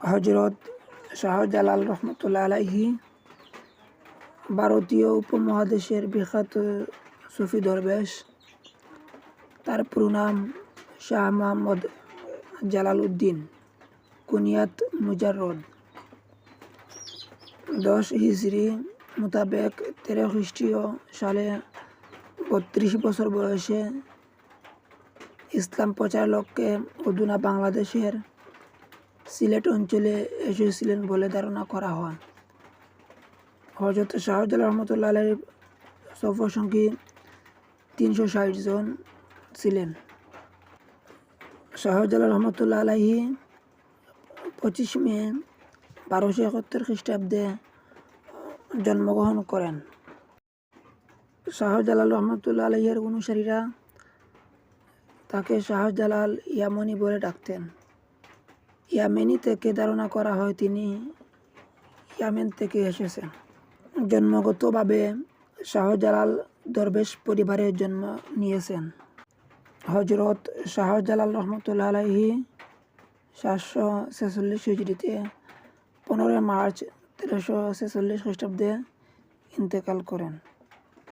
হজরত শাহজালাল রহমতুল্লাহ আলাইহি ভারতীয় উপমহাদেশের বিখ্যাত সুফি দরবেশ। তার পুরো নাম শাহ মোহাম্মদ জালাল উদ্দিন কুনিয়াত মুজাররদ। দশ হিজড়ি মোতাবেক তেরো খ্রিস্টীয় সালে বত্রিশ বছর বয়সে ইসলাম প্রচার লক্ষ্যে অধুনা বাংলাদেশের সিলেট অঞ্চলে এসেছিলেন বলে ধারণা করা হয়। হজরত শাহজালাল রহমতুল্লাহ আলাইহির সফর সঙ্গী তিনশো ষাট জন ছিলেন। শাহজালাল রহমতুল্লাহ আলাইহি পঁচিশ মে বারোশো একাত্তর খ্রিস্টাব্দে জন্মগ্রহণ করেন। শাহজালাল রহমতুল্লাহ আলাইহের অনুসারীরা তাকে শাহজালাল ইয়ামনি বলে ডাকতেন। ইয়ামেনি থেকে ধারণা করা হয়, তিনি ইয়ামেন থেকে এসেছেন। জন্মগতভাবে শাহজালাল দরবেশ পরিবারে জন্ম নিয়েছেন। হজরত শাহজালাল রহমতুল্লাহ আলাইহি সাতশো ছেচল্লিশ হিজড়িতে পনেরোই মার্চ তেরোশো ছেচল্লিশ খ্রিস্টাব্দে ইন্তেকাল করেন।